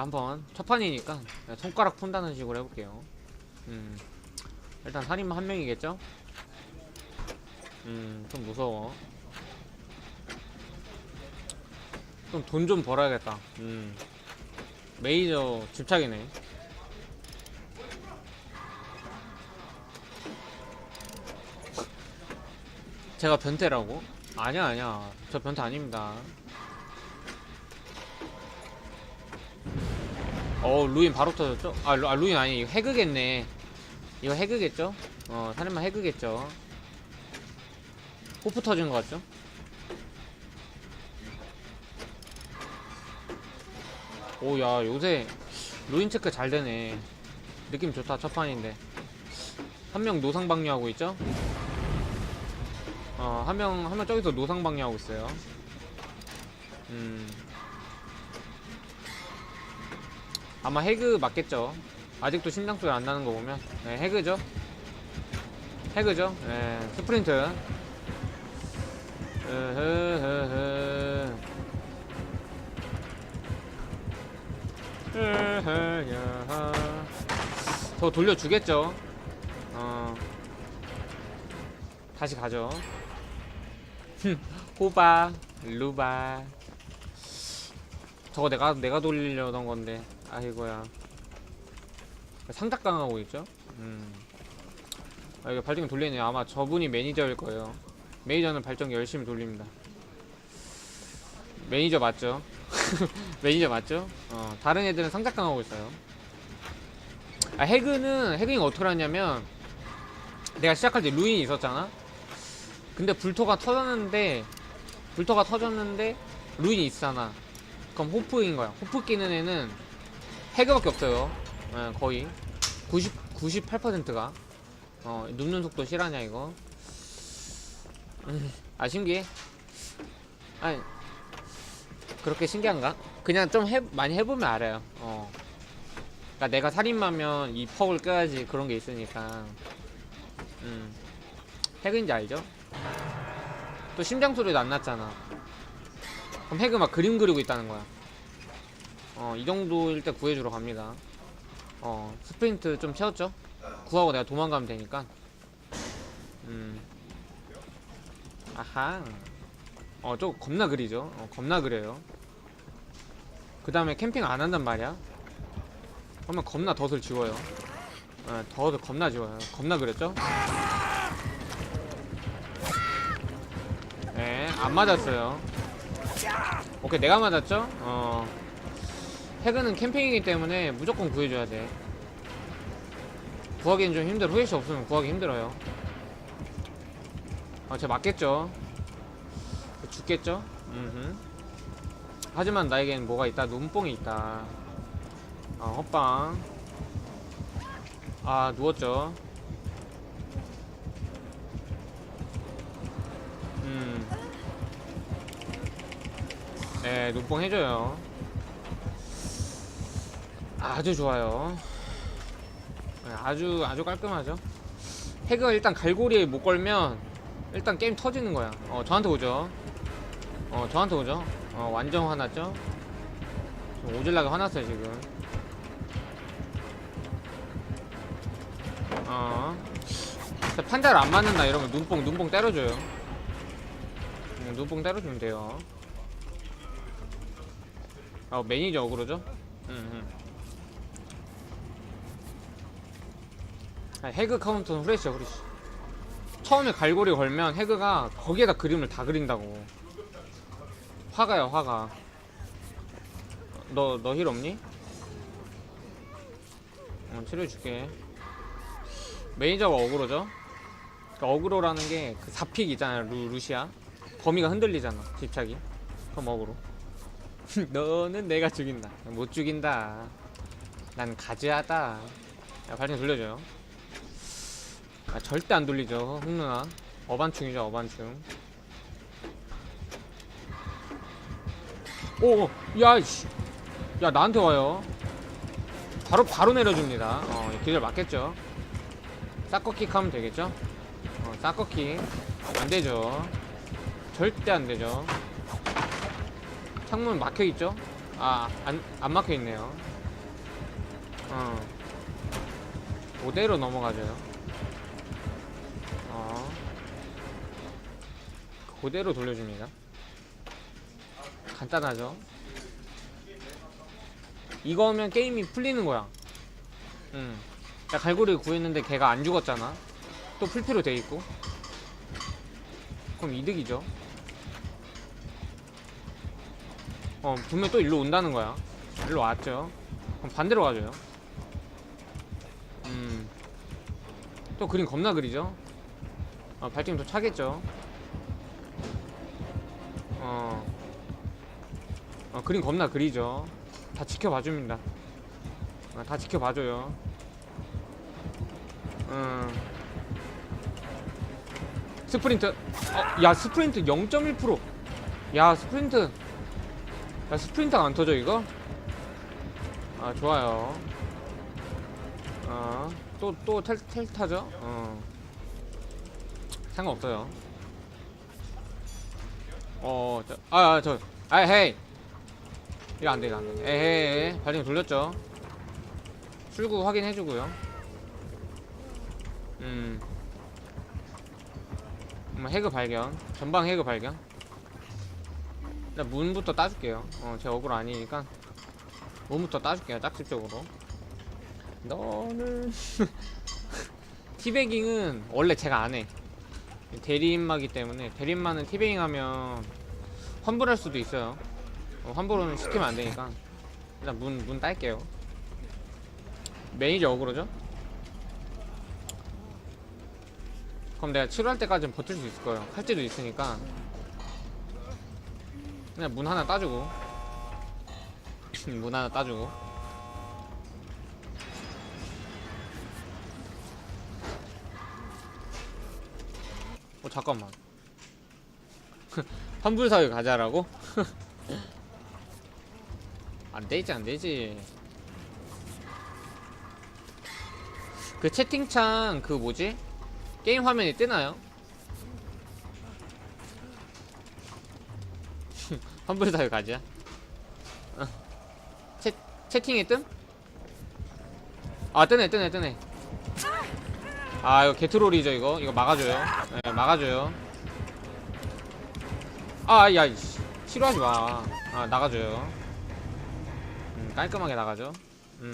한번 첫 판이니까 그냥 손가락 푼다는 식으로 해볼게요. 음, 일단 살인마 한 명이겠죠? 음, 좀 무서워. 좀 돈 좀 벌어야겠다. 음, 메이저 집착이네. 제가 변태라고? 아니야 저 변태 아닙니다 어 루인 바로 터졌죠? 아, 루, 아 루인 아니 이거 해그겠네 이거 해그겠죠? 어 살인마 해그겠죠 호프 터진 것 같죠? 오 야 요새 루인 체크 잘 되네 느낌 좋다 첫 판인데 한 명 노상 방류하고 있죠? 어, 한 명, 한 명 저기서 노상 방류하고 있어요. 음. 아마 해그 맞겠죠. 아직도 심장 소리 안 나는 거 보면. 네, 해그죠. 해그죠. 네, 스프린트. 저 돌려주겠죠. 어. 다시 가죠. 호바, 루바. 저거 내가 내가 돌리려던 건데. 아이고야. 상작강하고 있죠? 음. 아, 이거 발전기 돌리네요. 아마 저분이 매니저일 거예요. 매니저는 발전기 열심히 돌립니다. 매니저 맞죠? 매니저 맞죠? 어, 다른 애들은 상작강하고 있어요. 아, 해그는, 해그가 어떻게 하냐면, 내가 시작할 때 루인이 있었잖아? 근데 불토가 터졌는데 불토가 터졌는데 루인이 있잖아 그럼 호프인 거야 호프 끼는 애는 해그밖에 없어요. 예, 거의. 90, 98%가. 어 눕는 속도 실하냐 이거? 음, 아 신기해. 아니 그렇게 신기한가? 그냥 좀 해, 많이 해보면 알아요. 어. 그니까 내가 살인마면 이 퍽을 껴야지 그런 게 있으니까. 음. 핵인지 알죠? 또 심장 소리도 안 났잖아. 그럼 핵은 막 그림 그리고 있다는 거야. 어, 이 정도일 때 구해주러 갑니다. 어, 스프린트 좀 채웠죠? 구하고 내가 도망가면 되니까. 음. 아하. 어, 저 겁나 그리죠? 어, 겁나 그려요. 그 다음에 캠핑 안 한단 말이야. 그러면 겁나 덫을 지워요. 어, 덫을 겁나 지워요. 겁나 그렸죠? 네, 안 맞았어요. 오케이, 내가 맞았죠? 어. 해그는 캠핑이기 때문에 무조건 구해줘야 돼. 구하기는 좀 힘들어. 후레쉬 없으면 구하기 힘들어요. 어, 쟤 맞겠죠? 죽겠죠? 음흠. 하지만 나에겐 뭐가 있다? 눈뽕이 있다. 어, 헛방. 아, 누웠죠? 음. 네, 눈뽕 해줘요. 아주 좋아요. 네, 아주, 아주 깔끔하죠. 해그 일단 갈고리에 못 걸면 일단 게임 터지는 거야. 어, 저한테 오죠. 어, 저한테 오죠. 어, 완전 화났죠? 좀 오질나게 화났어요, 지금. 어. 판자를 안 맞는다 이러면 눈뽕, 눈뽕 때려줘요. 음, 눈뽕 때려주면 돼요. 아 매니저 어그로죠? 응, 응. 아, 해그 카운터는 후레쉬야 후레쉬. 처음에 갈고리 걸면 해그가 거기에다 그림을 다 그린다고. 화가야 화가. 너 너 힐 없니? 어, 치료해줄게. 매니저가 어그로죠? 그러니까 어그로라는 게그 사픽 있잖아요 루, 루시아. 범위가 흔들리잖아 집착이 그럼 어그로 너는 내가 죽인다 못 죽인다 난 가즈하다 야 발전 돌려줘요 아, 절대 안 돌리죠 흑누나. 어반충이죠 어반충. 오 야이씨. 야 나한테 와요. 바로 바로 내려줍니다. 어 기절 맞겠죠? 사커킥 하면 되겠죠? 어 사커킥 안되죠. 절대 안 되죠. 창문 막혀 있죠? 아, 안, 안 막혀 있네요. 어. 그대로 넘어가줘 그대로 돌려줍니다. 간단하죠? 이거면 게임이 풀리는 거야. 응. 나 갈고리 구했는데 걔가 안 죽었잖아. 또 풀피로 돼 있고. 그럼 이득이죠. 어, 분명 또 일로 온다는 거야. 일로 왔죠. 그럼 반대로 가줘요. 음. 또 그림 겁나 그리죠? 어, 발팀 더 차겠죠? 어. 어, 그림 겁나 그리죠? 다 지켜봐줍니다. 어, 다 지켜봐줘요. 음. 스프린트. 어, 야, 스프린트 0.1%. 야, 스프린트. 야, 스프린트가 안 터져, 이거? 아, 좋아요. 어, 또, 또 텔, 텔 타죠? 어. 상관없어요. 어, 저, 아, 아, 저, 아, 헤이. 이거 안 돼, 이거 안 돼. 에헤이, 발등 돌렸죠? 출구 확인해주고요. 음. 음, 해그 발견. 전방 해그 발견. 일단 문부터 따줄게요. 어, 제 억울 아니니까. 문부터 따줄게요, 짝집적으로. 너는. 티베깅은 원래 제가 안 해. 대리인마기 때문에 대리인마는 티베깅 하면 환불할 수도 있어요. 어, 환불은 시키면 안 되니까. 일단 문, 문 딸게요. 매니저 억울하죠? 그럼 내가 치료할 때까지는 버틸 수 있을 거예요. 칼질도 있으니까. 그냥 문 하나 따주고. 문 하나 따주고. 어, 잠깐만. 환불사유 가자라고? 안 되지, 안 되지. 그 채팅창 그 뭐지? 게임 화면이 뜨나요? 환불사유 가자. 어. 채 채팅에 뜸? 아 뜨네 뜨네 뜨네. 아 이거 게트롤이죠 이거 이거 막아줘요. 네, 막아줘요. 아야 싫어하지 마. 아 나가줘요. 음, 깔끔하게 나가죠.